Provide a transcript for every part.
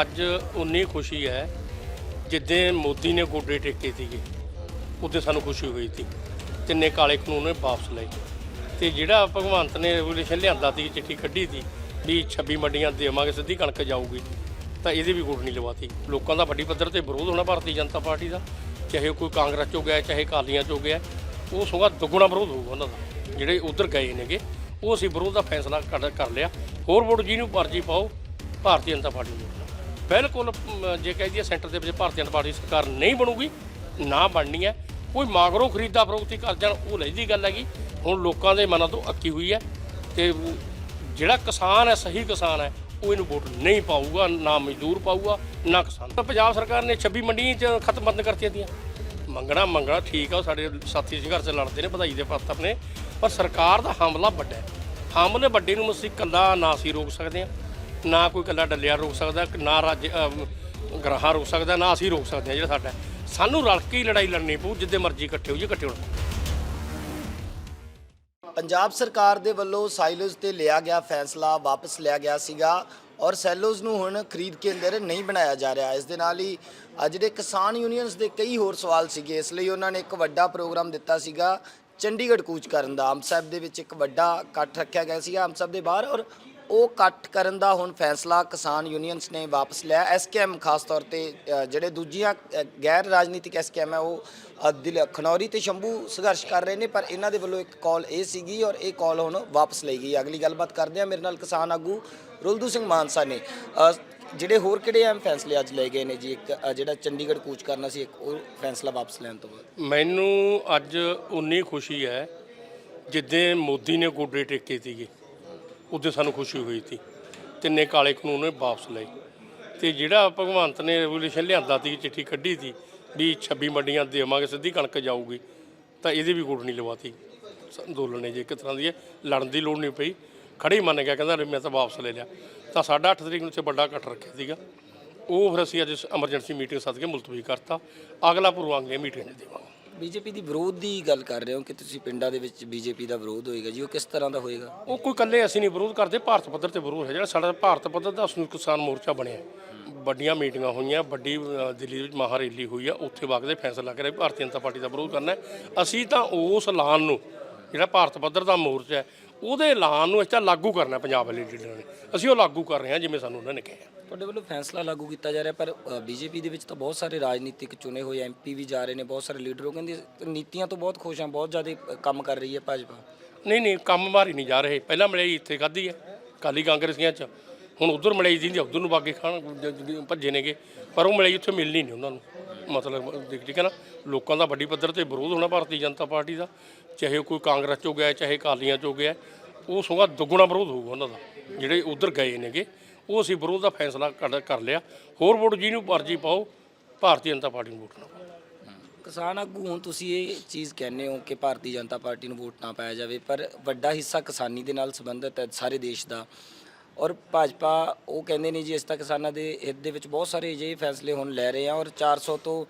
ਅੱਜ ਉਨੀ ਖੁਸ਼ੀ ਹੈ, ਜਿੱਦਾਂ ਮੋਦੀ ਨੇ ਗੋਡੇ ਟੇਕੇ ਸੀਗੇ ਉਦੋਂ ਸਾਨੂੰ ਖੁਸ਼ੀ ਹੋਈ ਸੀ ਤਿੰਨੇ ਕਾਲੇ ਕਾਨੂੰਨ ਨੇ ਵਾਪਸ ਲਏ। ਤੇ ਜਿਹੜਾ ਭਗਵੰਤ ਨੇ ਰੈਗੂਲੇਸ਼ਨ ਲਿਆਂਦਾ ਸੀ, ਚਿੱਠੀ ਕੱਢੀ ਸੀ ਵੀ 26 ਮੰਡੀਆਂ ਦੇਵਾਂਗੇ, ਸਿੱਧੀ ਕਣਕ ਜਾਊਗੀ, ਤਾਂ ਇਹਦੇ ਵੀ ਗੁੱਟ ਨਹੀਂ ਲਵਾਤੀ। ਲੋਕਾਂ ਦਾ ਵੱਡੀ ਪੱਧਰ ਤੇ ਵਿਰੋਧ ਹੋਣਾ ਭਾਰਤੀ ਜਨਤਾ ਪਾਰਟੀ ਦਾ, ਚਾਹੇ ਕੋਈ ਕਾਂਗਰਸ ਚੋਂ ਗਿਆ, ਚਾਹੇ ਕਾਲੀਆਂ ਚੋਂ ਗਿਆ, ਉਹ ਸਗੋਂ ਦੁੱਗਣਾ ਵਿਰੋਧ ਹੋਊਗਾ ਉਹਨਾਂ ਦਾ। ਜਿਹੜੇ ਉਧਰ ਗਏ ਨੇਗੇ, ਉਹ ਅਸੀਂ ਵਿਰੋਧ ਦਾ ਫੈਸਲਾ ਕਰ ਕਰ ਲਿਆ। ਹੋਰ ਵੋਟ ਜਿਹਨੂੰ ਮਰਜ਼ੀ ਪਾਓ, ਭਾਰਤੀ ਜਨਤਾ ਪਾਰਟੀ ਨੂੰ। ਬਿਲਕੁਲ ਅਮ, ਜੇ ਕਹਿ ਦਈਏ ਸੈਂਟਰ ਦੇ ਵਿੱਚ ਭਾਰਤੀ ਜਨਤਾ ਪਾਰਟੀ ਸਰਕਾਰ ਨਹੀਂ ਬਣੂਗੀ ਨਾ ਬਣਨੀ ਹੈ। ਕੋਈ ਮਾਗਰੋਂ ਖਰੀਦਾ ਫਰੋਖਤੀ ਕਰ ਜਾਣ ਉਹ ਲੈਦੀ ਗੱਲ ਹੈਗੀ। ਹੁਣ ਲੋਕਾਂ ਦੇ ਮਨਾਂ ਤੋਂ ਅੱਕੀ ਹੋਈ ਹੈ ਤੇ ਜਿਹੜਾ ਕਿਸਾਨ ਹੈ ਸਹੀ ਕਿਸਾਨ ਹੈ ਉਹ ਇਹਨੂੰ ਵੋਟ ਨਹੀਂ ਪਾਊਗਾ ਨਾ ਮਜ਼ਦੂਰ ਪਾਊਗਾ ਨਾ ਕਿਸਾਨ। ਤਾਂ ਪੰਜਾਬ ਸਰਕਾਰ ਨੇ 26 ਮੰਡੀਆਂ 'ਚ ਖਤਮ ਬੰਦ ਕਰਤੀਆਂ ਦੀਆਂ ਮੰਗਣਾ ਮੰਗਣਾ ਠੀਕ ਆ ਉਹ ਸਾਡੇ ਸਾਥੀ ਸੰਘਰਸ਼ ਲੜਦੇ ਨੇ ਵਧਾਈ ਦੇ ਪਾਤਰ ਨੇ ਪਰ ਸਰਕਾਰ ਦਾ ਹਮਲਾ ਵੱਡਾ ਹੈ। ਹਮਲੇ ਵੱਡੇ ਨੂੰ ਅਸੀਂ ਕੱਲਾ ਨਾ ਅਸੀਂ ਰੋਕ ਸਕਦੇ ਹਾਂ। ਨਾ ਕੋਈ ਕੱਲਾ ਡੱਲਿਆ ਰੋਕ ਸਕਦਾ ਨਾ ਰਾਜ ਗ੍ਰਾਹਾਂ ਰੋਕ ਸਕਦਾ ਨਾ ਅਸੀਂ ਰੋਕ ਸਕਦੇ ਹਾਂ ਜਿਹੜਾ ਸਾਡਾ ਸਾਨੂੰ ਰਲ ਕੇ ਹੀ ਲੜਾਈ ਲੜਨੀ ਪਊ ਜਿੱਦੇ ਮਰਜ਼ੀ ਇਕੱਠੇ ਹੋ ਜੀ ਇਕੱਠੇ ਹੋਣਾ। ਪੰਜਾਬ ਸਰਕਾਰ ਦੇ ਵੱਲੋਂ ਸਾਈਲੋਜ਼ ਤੇ ਲਿਆ ਗਿਆ ਫੈਸਲਾ ਵਾਪਸ ਲਿਆ ਗਿਆ ਸੀਗਾ ਔਰ ਸੈਲੋਜ਼ ਨੂੰ ਹੁਣ ਖਰੀਦ ਕੇਂਦਰ ਨਹੀਂ ਬਣਾਇਆ ਜਾ ਰਿਹਾ। ਇਸ ਦੇ ਨਾਲ ਹੀ ਅ, ਜਿਹੜੇ ਕਿਸਾਨ ਯੂਨੀਅਨਸ ਦੇ ਕਈ ਹੋਰ ਸਵਾਲ ਸੀਗੇ। ਇਸ ਲਈ ਉਹਨਾਂ ਨੇ ਇੱਕ ਵੱਡਾ ਪ੍ਰੋਗਰਾਮ ਦਿੱਤਾ ਸੀਗਾ ਚੰਡੀਗੜ੍ਹ ਕੂਚ ਕਰਨ ਦਾ। ਅੰਬ ਸਾਹਿਬ ਦੇ ਵਿੱਚ ਇੱਕ ਵੱਡਾ ਇਕੱਠ ਰੱਖਿਆ ਗਿਆ ਸੀਗਾ। ਅੰਬ ਸਾਹਿਬ ਦੇ ਬਾਹਰ ਔਰ ਉਹ ਇਕੱਠ ਕਰਨ ਦਾ ਹੁਣ ਫੈਸਲਾ ਕਿਸਾਨ ਯੂਨੀਅਨਸ ਨੇ ਵਾਪਸ ਲਿਆ। ਐਸਕੇਐਮ ਖਾਸ ਤੌਰ ਤੇ ਅ, ਜਿਹੜੇ ਦੂਜੀਆਂ ਅ, ਗੈਰ ਰਾਜਨੀਤਿਕ ਐਸਕੇਐਮ ਹੈ ਉਹ ਅ, ਦਿਲ ਖਨੌਰੀ ਤੇ ਸ਼ੰਭੂ ਸੰਘਰਸ਼ ਕਰ ਰਹੇ ਨੇ ਪਰ ਇਹਨਾਂ ਦੇ ਵੱਲੋਂ ਇੱਕ ਕਾਲ ਇਹ ਸੀਗੀ ਔਰ ਇਹ ਕਾਲ ਹੁਣ ਵਾਪਸ ਲਈ ਗਈ ਅਗਲੀ ਗੱਲਬਾਤ ਕਰਦੇ ਆ ਮੇਰੇ ਨਾਲ ਕਿਸਾਨ ਆਗੂ ਰੁਲਦੂ ਸਿੰਘ ਮਾਨਸਾ ਨੇ। ਅ, ਜਿਹੜੇ ਹੋਰ ਕਿਹੜੇ ਅਹਿਮ ਫੈਸਲੇ ਅੱਜ ਲਏ ਗਏ ਨੇ ਜੀ? ਇੱਕ ਅ, ਜਿਹੜਾ ਚੰਡੀਗੜ੍ਹ ਕੂਚ ਕਰਨਾ ਸੀ ਇੱਕ ਉਹ ਫੈਸਲਾ ਵਾਪਸ ਲੈਣ ਤੋਂ ਬਾਅਦ। ਮੈਨੂੰ ਅੱਜ ਉਨੀ ਖੁਸ਼ੀ ਹੈ ਜਿੱਦਾਂ ਮੋਦੀ ਨੇ ਗੋਡੇ ਟੇਕੇ ਸੀਗੇ। ਉਦੋਂ ਸਾਨੂੰ ਖੁਸ਼ੀ ਹੋਈ ਸੀ ਤਿੰਨੇ ਕਾਲੇ ਕਾਨੂੰਨ ਨੇ ਵਾਪਸ ਲਏ। ਤੇ ਜਿਹੜਾ ਭਗਵੰਤ ਨੇ ਰੈਗੂਲੇਸ਼ਨ ਲਿਆਂਦਾ ਸੀ ਚਿੱਠੀ ਕੱਢੀ ਸੀ ਵੀ 26 ਮੰਡੀਆਂ ਦੇਵਾਂਗੇ ਸਿੱਧੀ ਕਣਕ ਜਾਊਗੀ ਤਾਂ ਇਹਦੀ ਵੀ ਗੁੱਟ ਨਹੀਂ ਲਵਾਤੀ। ਸ- ਅੰਦੋਲਨ ਨੇ ਜੇ ਇੱਕ ਤਰ੍ਹਾਂ ਦੀ ਹੈ, ਲੜਨ ਦੀ ਲੋੜ ਨਹੀਂ ਪਈ। ਖੜੇ ਹੀ ਮੰਨ ਗਿਆ ਕਹਿੰਦਾ ਮੈਂ ਤਾਂ ਵਾਪਸ ਲੈ ਲਿਆ। ਤਾਂ ਸਾਡਾ 8 ਤਰੀਕ ਨੂੰ ਉੱਥੇ ਵੱਡਾ ਇਕੱਠ ਰੱਖਿਆ ਸੀਗਾ। ਉਹ ਫਿਰ ਅਸੀਂ ਅੱਜ ਐਮਰਜੈਂਸੀ ਮੀਟਿੰਗ ਸੱਦ ਕੇ ਮੁਲਤਵੀ ਕਰਤਾ। ਅਗਲਾ ਪੂਰਵਾਂਗੇ ਮੀਟਿੰਗ ਦੇਵਾਂਗੇ। ਬੀਜੇਪੀ ਦੀ ਵਿਰੋਧ ਦੀ ਗੱਲ ਕਰ ਰਹੇ ਹੋ ਕਿ ਤੁਸੀਂ ਪਿੰਡਾਂ ਦੇ ਵਿੱਚ ਬੀਜੇਪੀ ਦਾ ਵਿਰੋਧ ਹੋਏਗਾ ਜੀ? ਉਹ ਕਿਸ ਤਰ੍ਹਾਂ ਦਾ ਹੋਏਗਾ? ਉਹ ਕੋਈ ਇਕੱਲੇ ਅਸੀਂ ਨਹੀਂ ਵਿਰੋਧ ਕਰਦੇ ਭਾਰਤ ਪੱਧਰ ਤੇ ਵਿਰੋਧ ਹੈ ਜਿਹੜਾ ਸਾਡਾ ਭਾਰਤ ਪੱਧਰ ਦਾ ਸੰਯੁਕਤ ਕਿਸਾਨ ਮੋਰਚਾ ਬਣਿਆ ਵੱਡੀਆਂ ਮੀਟਿੰਗਾਂ ਹੋਈਆਂ ਵੱਡੀ ਅ, ਦਿੱਲੀ ਵਿੱਚ ਮਹਾਰੈਲੀ ਹੋਈ ਆ ਉੱਥੇ ਵਗਦੇ ਫੈਸਲਾ ਕਰਿਆ ਵੀ ਭਾਰਤੀ ਜਨਤਾ ਪਾਰਟੀ ਦਾ ਵਿਰੋਧ ਕਰਨਾ ਹੈ। ਅਸੀਂ ਤਾਂ ਉਸ ਐਲਾਨ ਨੂੰ ਜਿਹੜਾ ਭਾਰਤ ਪੱਧਰ ਦਾ ਮੋਰਚਾ ਹੈ ਉਹਦੇ ਐਲਾਨ ਨੂੰ ਅਸੀਂ ਤਾਂ ਲਾਗੂ ਕਰਨਾ ਪੰਜਾਬ ਵਾਲੇ ਲੀਡਰਾਂ ਨੇ। ਅਸੀਂ ਉਹ ਲਾਗੂ ਕਰ ਰਹੇ ਹਾਂ ਜਿਵੇਂ ਸਾਨੂੰ ਉਹਨਾਂ ਨੇ ਕਿਹਾ। ਤੁਹਾਡੇ ਵੱਲੋਂ ਫੈਸਲਾ ਲਾਗੂ ਕੀਤਾ ਜਾ ਰਿਹਾ ਪਰ ਬੀਜੇਪੀ ਦੇ ਵਿੱਚ ਤਾਂ ਬਹੁਤ ਸਾਰੇ ਰਾਜਨੀਤਿਕ ਚੁਣੇ ਹੋਏ ਐਮਪੀ ਵੀ ਜਾ ਰਹੇ ਨੇ ਬਹੁਤ ਸਾਰੇ ਲੀਡਰ। ਉਹ ਕਹਿੰਦੇ ਨੀਤੀਆਂ ਤੋਂ ਬਹੁਤ ਖੁਸ਼ ਹਾਂ ਬਹੁਤ ਜ਼ਿਆਦਾ ਕੰਮ ਕਰ ਰਹੀ ਹੈ ਭਾਜਪਾ। ਨਹੀਂ ਨਹੀਂ ਕੰਮ ਮਾਰੀ ਨਹੀਂ ਜਾ ਰਹੇ। ਪਹਿਲਾਂ ਮਲਈ ਇੱਥੇ ਖਾਧੀ ਹੈ ਕਾਲੀ ਕਾਂਗਰਸੀਆਂ ਚ। ਹੁਣ ਉਧਰ ਮਲਈ ਦੀ ਉਧਰ ਨੂੰ ਬਾਗੇ ਖਾਣ ਭੱਜੇ ਨੇਗੇ। ਪਰ ਉਹ ਮਲਈ ਉੱਥੇ ਮਿਲਣੀ ਨਹੀਂ ਉਹਨਾਂ ਨੂੰ। ਮਤਲਬ ਦੇਖ ਠੀਕ ਹੈ ਨਾ? ਲੋਕਾਂ ਦਾ ਵੱਡੀ ਪੱਧਰ ਤੇ ਵਿਰੋਧ ਹੋਣਾ ਭਾਰਤੀ ਜਨਤਾ ਪਾਰਟੀ ਦਾ। ਚਾਹੇ ਕੋਈ ਕਾਂਗਰਸ ਚੋਂ ਗਿਆ ਚਾਹੇ ਕਾਲੀਆਂ ਚੋਂ ਗਿਆ ਉਹ ਸਗੋਂ ਦੁੱਗਣਾ ਵਿਰੋਧ ਹੋਊਗਾ ਉਹਨਾਂ ਦਾ। ਜਿਹੜੇ ਉਧਰ ਗਏ ਨੇਗੇ ਉਹ ਅਸੀਂ ਵਿਰੋਧ ਦਾ ਫੈਸਲਾ ਕਰ ਕਰ ਲਿਆ। ਹੋਰ ਵੋਟ ਜਿਹਨੂੰ ਮਰਜ਼ੀ ਪਾਓ ਭਾਰਤੀ ਜਨਤਾ ਪਾਰਟੀ ਨੂੰ ਵੋਟ ਨਾ ਪਾਓ। ਕਿਸਾਨ ਆਗੂ ਹੁਣ ਤੁਸੀਂ ਇਹ ਚੀਜ਼ ਕਹਿੰਦੇ ਹੋ ਕਿ ਭਾਰਤੀ ਜਨਤਾ ਪਾਰਟੀ ਨੂੰ ਵੋਟ ਨਾ ਪਾਇਆ ਜਾਵੇ ਪਰ ਵੱਡਾ ਹਿੱਸਾ ਕਿਸਾਨੀ ਦੇ ਨਾਲ ਸੰਬੰਧਿਤ ਹੈ ਸਾਰੇ ਦੇਸ਼ ਦਾ। ਔਰ ਭਾਜਪਾ ਉਹ ਕਹਿੰਦੇ ਨੇ ਜੀ ਇਸ ਤਾਂ ਕਿਸਾਨਾਂ ਦੇ ਹਿੱਤ ਦੇ ਵਿੱਚ ਬਹੁਤ ਸਾਰੇ ਅਜਿਹੇ ਫੈਸਲੇ ਹੁਣ ਲੈ ਰਹੇ ਆ ਔਰ 400 ਤੋਂ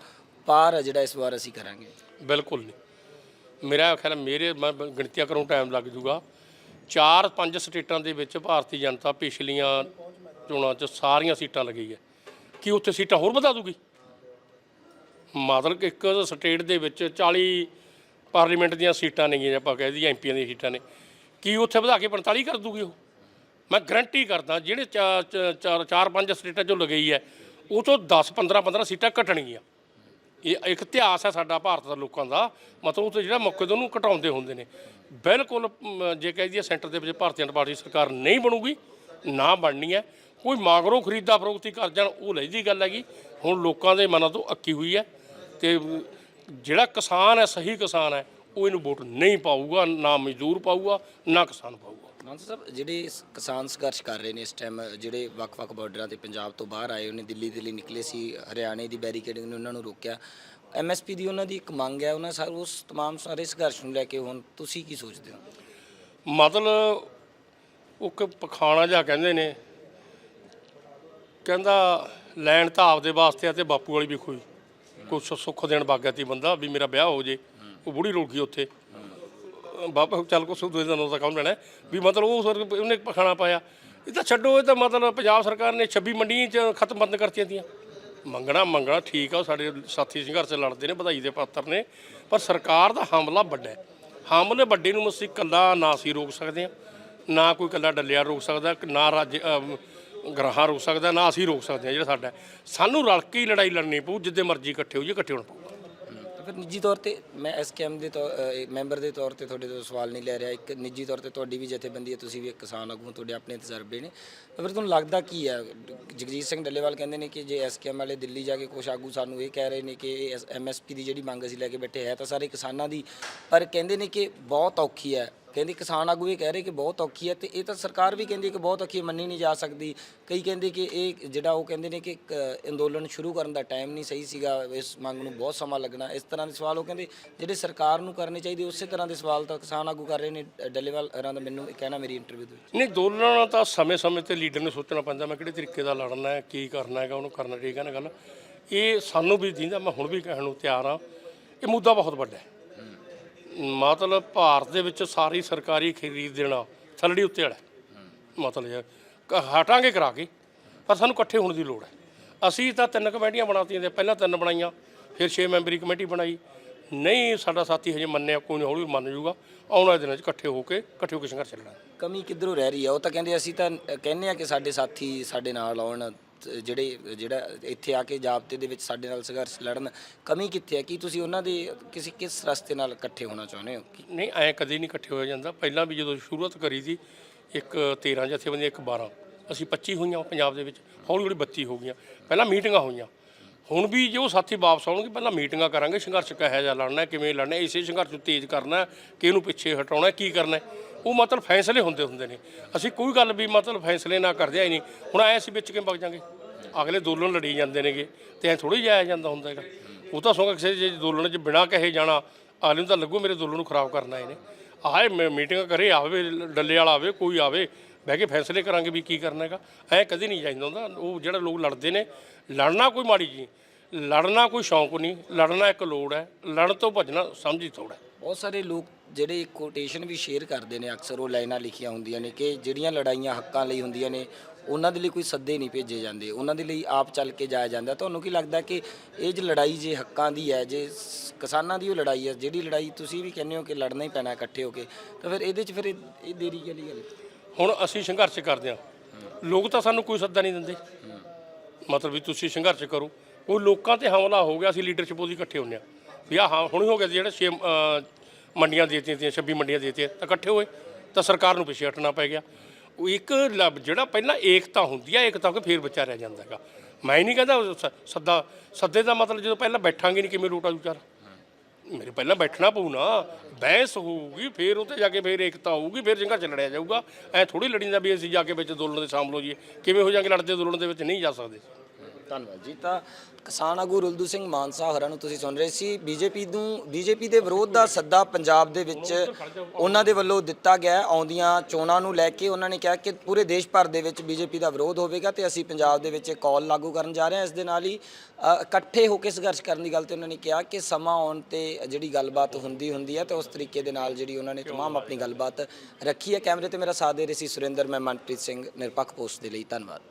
ਪਾਰ ਹੈ ਜਿਹੜਾ ਇਸ ਵਾਰ ਅਸੀਂ ਕਰਾਂਗੇ। ਬਿਲਕੁਲ ਨਹੀਂ। ਮੇਰਾ ਖਿਆਲ ਮੇਰੇ ਮੈਂ ਗਿਣਤੀਆਂ ਕਰੂੰ ਟਾਈਮ ਲੱਗ ਜੂਗਾ। ਚਾਰ ਪੰਜ ਸਟੇਟਾਂ ਦੇ ਵਿੱਚ ਭਾਰਤੀ ਜਨਤਾ ਪਿਛਲੀਆਂ ਚੋਣਾਂ 'ਚ ਸਾਰੀਆਂ ਸੀਟਾਂ ਲਗਈ ਹੈ। ਕੀ ਉੱਥੇ ਸੀਟਾਂ ਹੋਰ ਵਧਾ ਦੂਗੀ? ਮਤਲਬ ਕਿ ਇੱਕ ਸਟੇਟ ਦੇ ਵਿੱਚ 40 ਪਾਰਲੀਮੈਂਟ ਦੀਆਂ ਸੀਟਾਂ ਨੇਗੀਆਂ ਜੇ ਆਪਾਂ ਕਹਿ ਦਈਏ, ਐਮਪੀਆਂ ਦੀਆਂ ਸੀਟਾਂ ਨੇ। ਕੀ ਉੱਥੇ ਵਧਾ ਕੇ 45 ਕਰ ਦੂਗੀ ਉਹ? ਮੈਂ ਗਰੰਟੀ ਕਰਦਾ, ਜਿਹੜੇ ਚਾ- ਚਾਰ ਚਾਰ ਪੰਜ ਸਟੇਟਾਂ 'ਚੋਂ ਲਗਈ ਹੈ, ਉਹ ਤੋਂ 10 15 15 ਸੀਟਾਂ ਘਟਣਗੀਆਂ। ਇਹ ਇੱਕ ਇਤਿਹਾਸ ਹੈ ਸਾਡਾ ਭਾਰਤ ਦਾ ਲੋਕਾਂ ਦਾ ਮਤਲਬ ਉਹ ਉੱਥੇ ਜਿਹੜਾ ਮੌਕੇ ਤੋਂ ਉਹਨੂੰ ਘਟਾਉਂਦੇ ਹੁੰਦੇ ਨੇ। ਬਿਲਕੁਲ ਮ, ਜੇ ਕਹਿ ਦਈਏ ਸੈਂਟਰ ਦੇ ਵਿੱਚ ਭਾਰਤੀ ਜਨਤਾ ਪਾਰਟੀ ਦੀ ਸਰਕਾਰ ਨਹੀਂ ਬਣੂਗੀ ਨਾ ਬਣਨੀ ਹੈ। ਕੋਈ ਮਾਗਰੋਂ ਖਰੀਦਾ ਫਰੋਖਤੀ ਕਰ ਜਾਣ ਉਹ ਲੈਦੀ ਗੱਲ ਹੈਗੀ। ਹੁਣ ਲੋਕਾਂ ਦੇ ਮਨਾਂ ਤੋਂ ਅੱਕੀ ਹੋਈ ਹੈ। ਤੇ ਜਿਹੜਾ ਕਿਸਾਨ ਹੈ ਸਹੀ ਕਿਸਾਨ ਹੈ ਉਹ ਇਹਨੂੰ ਵੋਟ ਨਹੀਂ ਪਾਊਗਾ ਨਾ ਮਜ਼ਦੂਰ ਪਾਊਗਾ ਨਾ ਕਿਸਾਨ ਪਾਊਗਾ ਮਾਨ ਸਾਹਿਬ ਜਿਹੜੇ ਇਸ ਕਿਸਾਨ ਸੰਘਰਸ਼ ਕਰ ਰਹੇ ਨੇ ਇਸ ਟਾਈਮ ਜਿਹੜੇ ਵੱਖ-ਵੱਖ ਬਾਰਡਰਾਂ ਤੇ ਪੰਜਾਬ ਤੋਂ ਬਾਹਰ ਆਏ ਉਹਨੇ ਦਿੱਲੀ ਦੇ ਲਈ ਨਿਕਲੇ ਸੀ ਹਰਿਆਣੇ ਦੀ ਬੈਰੀਕੇਡਿੰਗ ਨੇ ਉਹਨਾਂ ਨੂੰ ਰੋਕਿਆ ਐਮਐਸਪੀ ਦੀ ਉਹਨਾਂ ਦੀ ਇੱਕ ਮੰਗ ਹੈ ਉਹਨਾਂ ਸਾਰੇ ਉਸ तमाम ਸਾਰੇ ਸੰਘਰਸ਼ ਨੂੰ ਲੈ ਕੇ ਹੁਣ ਤੁਸੀਂ ਕੀ ਸੋਚਦੇ ਹੋ ਮਤਲਬ ਉਹ ਕਿ ਪਖਾਣਾ ਜਿਹਾ ਕਹਿੰਦੇ ਨੇ ਕਹਿੰਦਾ ਲੈਣ ਤਾਂ ਆਪਦੇ ਵਾਸਤੇ ਆ ਤੇ ਬਾਪੂ ਵਾਲੀ ਵੀ ਕੋਈ ਕੁਛ ਸੁੱਖ ਦੇਣ ਬਾਗਿਆ ਤੀ ਬੰਦਾ ਵੀ ਮੇਰਾ ਵਿਆਹ ਹੋ ਜੇ ਉਹ ਬੁੜੀ ਰੁਲ ਗਈ ਉੱਥੇ। ਬਾਬਾ ਚੱਲ ਕੋ ਸੁਖ ਦੇ ਦਿਨ ਦਾ ਕੰਮ ਲੈਣਾ ਵੀ ਮਤਲਬ ਉਹ ਸਰ ਉਹਨੇ ਪਖਾਣਾ ਪਾਇਆ। ਇਹ ਤਾਂ ਛੱਡੋ ਇਹ ਤਾਂ ਮਤਲਬ ਪੰਜਾਬ ਸਰਕਾਰ ਨੇ 26 ਮੰਡੀਆਂ ਚ ਖਤਮ ਬੰਦ ਕਰਤੀਆਂ ਦੀਆਂ ਮੰਗਣਾ ਮੰਗਣਾ ਠੀਕ ਆ ਉਹ ਸਾਡੇ ਸਾਥੀ ਸੰਘਰਸ਼ ਲੜਦੇ ਨੇ ਵਧਾਈ ਦੇ ਪਾਤਰ ਨੇ। ਪਰ ਸਰਕਾਰ ਦਾ ਹਮਲਾ ਵੱਡਾ ਹੈ। ਹਮਲੇ ਵੱਡੇ ਨੂੰ ਅਸੀਂ ਇਕੱਲਾ ਨਾ ਅਸੀਂ ਰੋਕ ਸਕਦੇ ਹਾਂ। ਨਾ ਕੋਈ ਇਕੱਲਾ ਡੱਲਿਆ ਰੋਕ ਸਕਦਾ ਨਾ ਰਾਜ ਅਮ, ਰੋਕ ਸਕਦਾ ਨਾ ਅਸੀਂ ਰੋਕ ਸਕਦੇ ਹਾਂ ਜਿਹੜਾ ਸਾਡਾ ਸਾਨੂੰ ਰਲ ਕੇ ਹੀ ਲੜਾਈ ਲੜਨੀ ਪਊ ਜਿੱਦੇ ਮਰਜ਼ੀ ਇਕੱਠੇ ਹੋ ਜੀ ਇਕੱਠੇ ਹੋਣ ਪਊ। ਫਿਰ ਨਿੱਜੀ ਤੌਰ ਤੇ ਮੈਂ ਐਸਕੇਐਮ ਦੇ ਤੌਰ ਮੈਂਬਰ ਦੇ ਤੌਰ ਤੇ ਤੁਹਾਡੇ ਤੋਂ ਸਵਾਲ ਨਹੀਂ ਲੈ ਰਿਹਾ। ਇੱਕ ਨਿੱਜੀ ਤੌਰ ਤੇ ਤੁਹਾਡੀ ਵੀ ਜਥੇਬੰਦੀ ਹੈ ਤੁਸੀਂ ਵੀ ਇੱਕ ਕਿਸਾਨ ਆਗੂ ਹੋ, ਤੁਹਾਡੇ ਆਪਣੇ ਤਜਰਬੇ ਨੇ। ਤਾਂ ਫਿਰ ਤੁਹਾਨੂੰ ਲੱਗਦਾ ਕੀ ਹੈ? ਜਗਜੀਤ ਸਿੰਘ ਡੱਲੇਵਾਲ ਕਹਿੰਦੇ ਨੇ ਕਿ ਜੇ ਐਸਕੇਐਮ ਵਾਲੇ ਦਿੱਲੀ ਜਾ ਕੇ ਕੁਝ ਆਗੂ ਸਾਨੂੰ ਇਹ ਕਹਿ ਰਹੇ ਨੇ ਕਿ ਐਮਐਸਪੀ ਦੀ ਜਿਹੜੀ ਮੰਗ ਅਸੀਂ ਲੈ ਕੇ ਬੈਠੇ ਹੈ ਤਾਂ ਸਾਰੇ ਕਿਸਾਨਾਂ ਦੀ। ਪਰ ਕਹਿੰਦੇ ਨੇ ਕਿ ਬਹੁਤ ਔਖੀ ਹੈ ਕਹਿੰਦੇ ਕਿਸਾਨ ਆਗੂ ਇਹ ਕਹਿ ਰਹੇ ਕਿ ਬਹੁਤ ਔਖੀ ਹੈ ਤੇ ਇਹ ਤਾਂ ਸਰਕਾਰ ਵੀ ਕਹਿੰਦੀ ਹੈ ਕਿ ਬਹੁਤ ਔਖੀ ਹੈ, ਮੰਨੀ ਨਹੀਂ ਜਾ ਸਕਦੀ। ਕਈ ਕਹਿੰਦੇ ਕਿ ਇਹ ਜਿਹੜਾ ਉਹ ਕਹਿੰਦੇ ਨੇ ਕਿ ਇੱਕ ਅੰਦੋਲਨ ਸ਼ੁਰੂ ਕਰਨ ਦਾ ਟਾਈਮ ਨਹੀਂ ਸਹੀ ਸੀਗਾ, ਇਸ ਮੰਗ ਨੂੰ ਬਹੁਤ ਸਮਾਂ ਲੱਗਣਾ। ਇਸ ਤਰ੍ਹਾਂ ਦੇ ਸਵਾਲ ਉਹ ਕਹਿੰਦੇ, ਜਿਹੜੇ ਸਰਕਾਰ ਨੂੰ ਕਰਨੇ ਚਾਹੀਦੇ, ਉਸੇ ਤਰ੍ਹਾਂ ਦੇ ਸਵਾਲ ਤਾਂ ਕਿਸਾਨ ਆਗੂ ਕਰ ਰਹੇ ਨੇ। ਡੱਲੇਵਾਲ ਹਰਾਂ ਦਾ ਮੈਨੂੰ ਇਹ ਕਹਿਣਾ ਮੇਰੀ ਇੰਟਰਵਿਊ ਦੇ ਵਿੱਚ। ਨਹੀਂ, ਦੋਨਾਂ ਤਾਂ ਸਮੇਂ-ਸਮੇਂ ਤੇ ਲੀਡਰ ਨੂੰ ਸੋਚਣਾ ਪੈਂਦਾ, ਮੈਂ ਕਿਹੜੇ ਤਰੀਕੇ ਦਾ ਲੜਨਾ ਹੈ, ਕੀ ਕਰਨਾ ਹੈਗਾ, ਉਹਨੂੰ ਕਰਨਾ ਠੀਕ ਹੈ ਨਾ ਗੱਲ। ਇਹ ਸਾਨੂੰ ਵੀ ਦਿੰਦਾ, ਮੈਂ ਹੁਣ ਵੀ ਕਹਿਣ ਨੂੰ ਤਿਆਰ ਹਾਂ। ਇਹ ਮੁੱਦਾ ਬਹੁਤ ਵੱਡਾ ਹੈ। ਮਤਲਬ ਭਾਰਤ ਦੇ ਵਿੱਚ ਸਾਰੀ ਸਰਕਾਰੀ ਖਰੀਦ ਦੇਣਾ ਥਲੜੀ ਉੱਤੇ ਵਾਲਾ ਮਤਲਬ ਇਹ ਕ- ਹਟਾਂਗੇ ਕਰਾ ਕੇ ਪਰ ਸਾਨੂੰ ਇਕੱਠੇ ਹੋਣ ਦੀ ਲੋੜ ਹੈ। ਅਸੀਂ ਤਾਂ ਤਿੰਨ ਕਮੇਟੀਆਂ ਬਣਾਤੀਆਂ ਨੇ ਪਹਿਲਾਂ ਤਿੰਨ ਬਣਾਈਆਂ ਫਿਰ 6 ਮੈਂਬਰੀ ਕਮੇਟੀ ਬਣਾਈ। ਨਹੀਂ ਸਾਡਾ ਸਾਥੀ ਹਜੇ ਮੰਨਿਆ ਕੋਈ ਨਹੀਂ ਹੌਲੀ ਮੰਨ ਜਾਊਗਾ। ਆਉਣ ਵਾਲੇ ਦਿਨਾਂ 'ਚ ਇਕੱਠੇ ਹੋ ਕੇ ਇਕੱਠੇ ਹੋ ਕੇ ਸੰਘਰਸ਼ ਲੜਾਂਗੇ ਕਮੀ ਕਿੱਧਰੋਂ ਰਹਿ ਰਹੀ ਹੈ ਉਹ ਤਾਂ ਕਹਿੰਦੇ ਅਸੀਂ ਤਾਂ ਅ, ਕਹਿੰਦੇ ਆ ਕਿ ਸਾਡੇ ਸਾਥੀ ਸਾਡੇ ਨਾਲ ਆਉਣ। ਜਿਹੜੇ, ਜਿਹੜਾ ਇੱਥੇ ਆ ਕੇ ਜਾਬਤੇ ਦੇ ਵਿੱਚ ਸਾਡੇ ਨਾਲ ਸੰਘਰਸ਼ ਲੜਨ ਕਮੀ ਕਿੱਥੇ ਹੈ? ਕੀ ਤੁਸੀਂ ਉਹਨਾਂ ਦੇ ਕਿਸੇ, ਕਿਸ ਰਸਤੇ ਨਾਲ ਇਕੱਠੇ ਹੋਣਾ ਚਾਹੁੰਦੇ ਹੋ? ਨਹੀਂ, ਐ ਕਦੇ ਨਹੀਂ ਇਕੱਠੇ ਹੋਇਆ ਜਾਂਦਾ। ਪਹਿਲਾਂ ਵੀ ਜਦੋਂ ਸ਼ੁਰੂਆਤ ਕਰੀ ਸੀ, ਇੱਕ 13 ਜਥੇਬੰਦੀਆਂ, ਇੱਕ 12 ਅਸੀਂ 25 ਹੋਈਆਂ ਪੰਜਾਬ ਦੇ ਵਿੱਚ, ਹੌਲੀ ਹੌਲੀ 32 ਹੋ ਗਈਆਂ। ਪਹਿਲਾਂ ਮੀਟਿੰਗਾਂ ਹੋਈਆਂ। ਹੁਣ ਵੀ ਜੇ ਉਹ ਸਾਥੀ ਵਾਪਸ ਆਉਣਗੇ, ਪਹਿਲਾਂ ਮੀਟਿੰਗਾਂ ਕਰਾਂਗੇ। ਸੰਘਰਸ਼ ਕਿਹੋ ਜਿਹਾ ਲੜਨਾ ਕਿਵੇਂ ਲੜਨਾ ਇਸੇ ਸੰਘਰਸ਼ ਨੂੰ ਤੇਜ਼ ਕਰਨਾ ਹੈ ਕਿ ਇਹਨੂੰ ਪਿੱਛੇ ਹਟਾਉਣਾ ਕੀ ਕਰਨਾ ਉਹ ਮਤਲਬ ਫੈਸਲੇ ਹੁੰਦੇ ਹੁੰਦੇ ਨੇ। ਅਸੀਂ ਕੋਈ ਗੱਲ ਵੀ ਮਤਲਬ ਫੈਸਲੇ ਨਾ ਕਰਦੇ ਆਈ ਨਹੀਂ। ਹੁਣ ਐ ਅਸੀਂ ਵਿੱਚ ਕਿਵੇਂ ਵਗ ਜਾਂਗੇ? ਅਗਲੇ ਦੋਲਨ ਲੜੀ ਜਾਂਦੇ ਨੇਗੇ ਤੇ ਐ ਥੋੜੀ ਜਾਇਆ ਜਾਂਦਾ ਹੁੰਦਾ ਹੈਗਾ। ਉਹ ਤਾਂ ਸੋਗਾ ਕਿਸੇ ਜੇ ਦੋਲਣ 'ਚ ਬਿਨਾ ਕਹੇ ਜਾਣਾ ਅਗਲੇ ਨੂੰ ਤਾਂ ਲੱਗੂ ਮੇਰੇ ਦੋਲਣ ਨੂੰ ਖਰਾਬ ਕਰਨਾ ਇਹਨੇ ਆਏ ਮੀਟਿੰਗ ਕਰੇ, ਆਵੇ, ਡੱਲੇ ਵਾਲਾ ਆਵੇ, ਕੋਈ ਆਵੇ, ਬਹਿ ਕੇ ਫੈਸਲੇ ਕਰਾਂਗੇ ਵੀ ਕੀ ਕਰਨਾ ਹੈਗਾ। ਐ ਕਦੇ ਨਹੀਂ ਜਾਂਦਾ ਹੁੰਦਾ। ਉਹ ਜਿਹੜਾ ਲੋਕ ਲੜਦੇ ਨੇ, ਲੜਨਾ ਕੋਈ ਮਾੜੀ ਜੀ ਲੜਨਾ ਕੋਈ ਸ਼ੌਂਕ ਨਹੀਂ। ਲੜਨਾ ਇੱਕ ਲੋੜ ਹੈ। ਲੜਨ ਤੋਂ ਭੱਜਣਾ ਸਮਝੀ ਥੋੜਾ ਬਹੁਤ ਸਾਰੇ ਲੋਕ ਜਿਹੜੇ ਕੋਟੇਸ਼ਨ ਵੀ ਸ਼ੇਅਰ ਕਰਦੇ ਨੇ, ਅਕਸਰ ਉਹ ਲਾਈਨਾਂ ਲਿਖੀਆਂ ਹੁੰਦੀਆਂ ਨੇ ਕਿ ਜਿਹੜੀਆਂ ਲੜਾਈਆਂ ਹੱਕਾਂ ਲਈ ਹੁੰਦੀਆਂ ਨੇ, ਉਹਨਾਂ ਦੇ ਲਈ ਕੋਈ ਸੱਦੇ ਨਹੀਂ ਭੇਜੇ ਜਾਂਦੇ। ਉਹਨਾਂ ਦੇ ਲਈ ਆਪ ਚੱਲ ਕੇ ਜਾਇਆ ਜਾਂਦਾ। ਤੁਹਾਨੂੰ ਕੀ ਲੱਗਦਾ ਕਿ ਇਹ ਜੇ ਲੜਾਈ ਜੇ ਹੱਕਾਂ ਦੀ ਹੈ, ਜੇ ਸ- ਕਿਸਾਨਾਂ ਦੀ ਉਹ ਲੜਾਈ ਹੈ, ਜਿਹੜੀ ਲੜਾਈ ਤੁਸੀਂ ਵੀ ਕਹਿੰਦੇ ਹੋ ਕਿ ਲੜਨਾ ਹੀ ਪੈਣਾ ਇਕੱਠੇ ਹੋ ਕੇ, ਤਾਂ ਫਿਰ ਇਹਦੇ 'ਚ ਫਿਰ ਇਹ ਇਹ ਦੇਰੀ ਵਾਲੀ ਗੱਲ ਹੁਣ ਅਸੀਂ ਸੰਘਰਸ਼ ਕਰਦੇ ਹਾਂ। ਲੋਕ ਤਾਂ ਸਾਨੂੰ ਕੋਈ ਸੱਦਾ ਨਹੀਂ ਦਿੰਦੇ। ਮਤਲਬ ਵੀ ਤੁਸੀਂ ਸੰਘਰਸ਼ ਕਰੋ। ਉਹ ਲੋਕਾਂ ਤੇ ਹਮਲਾ ਹੋ ਗਿਆ, ਅਸੀਂ ਲੀਡਰਸ਼ਿਪ ਉਹਦੀ ਇਕੱਠੇ ਹੁੰਨੇ ਆ ਵੀ ਆ ਹੁਣ ਹੀ ਹੋ ਗਿਆ ਸੀ ਜਿਹੜਾ ਛੇ ਮੰਡੀਆਂ ਦੇ ਦਿੱਤੀਆਂ 26 ਮੰਡੀਆਂ ਦੇ ਦਿੱਤੀਆਂ, ਤਾਂ ਇਕੱਠੇ ਹੋਏ, ਤਾਂ ਸਰਕਾਰ ਨੂੰ ਪਿੱਛੇ ਹਟਣਾ ਪੈ ਗਿਆ। ਉਹ ਇੱਕ ਲੱਭ, ਜਿਹੜਾ ਪਹਿਲਾਂ ਏਕਤਾ ਹੁੰਦੀ ਆ, ਏਕਤਾ ਹੋ ਕੇ ਫੇਰ ਬੱਚਾ ਰਹਿ ਜਾਂਦਾ ਹੈਗਾ। ਮੈਂ ਹੀ ਨਹੀਂ ਕਹਿੰਦਾ ਸ- ਸੱਦਾ, ਸੱਦੇ ਦਾ ਮਤਲਬ ਜਦੋਂ ਪਹਿਲਾਂ ਬੈਠਾਂਗੇ ਨਹੀਂ ਕਿਵੇਂ ਰੋਟਾ ਵਿਚਾਰ। ਮੇਰੇ ਪਹਿਲਾਂ ਬੈਠਣਾ ਪਊ ਨਾ, ਬਹਿਸ ਹੋਊਗੀ, ਫਿਰ ਉੱਥੇ ਜਾ ਕੇ ਫਿਰ ਏਕਤਾ ਹੋਊਗੀ, ਫਿਰ ਜੰਗਾ ਚ ਲੜਿਆ ਜਾਊਗਾ। ਐ ਥੋੜੀ ਲੜੀਂਦਾ ਵੀ ਅਸੀਂ ਜਾ ਕੇ ਵਿੱਚ ਅੰਦੋਲਨ ਦੇ ਸ਼ਾਮਲ ਹੋ ਜਾਈਏ ਕਿਵੇਂ ਹੋ ਜਾਗੇ ਲੜਦੇ ਦੋਲਣ ਦੇ ਵਿੱਚ, ਨਹੀਂ ਜਾ ਸਕਦੇ। ਧੰਨਵਾਦ ਜੀ। ਤਾਂ ਕਿਸਾਨ ਆਗੂ ਰੁਲਦੂ ਸਿੰਘ ਮਾਨਸਾ ਹੋਰਾਂ ਨੂੰ ਤੁਸੀਂ ਸੁਣ ਰਹੇ ਸੀ। ਬੀਜੇਪੀ ਨੂੰ ਬੀਜੇਪੀ ਦੇ ਵਿਰੋਧ ਦਾ ਸੱਦਾ ਪੰਜਾਬ ਦੇ ਵਿੱਚ ਉਹਨਾਂ ਦੇ ਵੱਲੋਂ ਦਿੱਤਾ ਗਿਆ ਆਉਂਦੀਆਂ ਚੋਣਾਂ ਨੂੰ ਲੈ ਕੇ ਉਹਨਾਂ ਨੇ ਕਿਹਾ ਕਿ ਪੂਰੇ ਦੇਸ਼ ਭਰ ਦੇ ਵਿੱਚ ਬੀਜੇਪੀ ਦਾ ਵਿਰੋਧ ਹੋਵੇਗਾ ਤੇ ਅਸੀਂ ਪੰਜਾਬ ਦੇ ਵਿੱਚ ਇਹ ਕਾਲ ਲਾਗੂ ਕਰਨ ਜਾ ਰਹੇ ਹਾਂ। ਇਸ ਦੇ ਨਾਲ ਹੀ ਇਕੱਠੇ ਹੋ ਕੇ ਸੰਘਰਸ਼ ਕਰਨ ਦੀ ਗੱਲ ਤੇ ਉਹਨਾਂ ਨੇ ਕਿਹਾ ਕਿ ਸਮਾਂ ਆਉਣ ਤੇ ਜਿਹੜੀ ਗੱਲਬਾਤ ਹੁੰਦੀ ਹੁੰਦੀ ਹੈ ਤੇ ਉਸ ਤਰੀਕੇ ਦੇ ਨਾਲ ਜਿਹੜੀ ਉਹਨਾਂ ਨੇ ਤਮਾਮ ਆਪਣੀ ਗੱਲਬਾਤ ਰੱਖੀ ਹੈ। ਕੈਮਰੇ ਤੇ ਮੇਰਾ ਸਾਥ ਦੇ ਰਹੇ ਸੀ ਸੁਰਿੰਦਰ, ਮੈਂ ਮਨਪ੍ਰੀਤ ਸਿੰਘ, ਨਿਰਪੱਖ ਪੋਸਟ ਦੇ ਲਈ ਧੰਨਵਾਦ।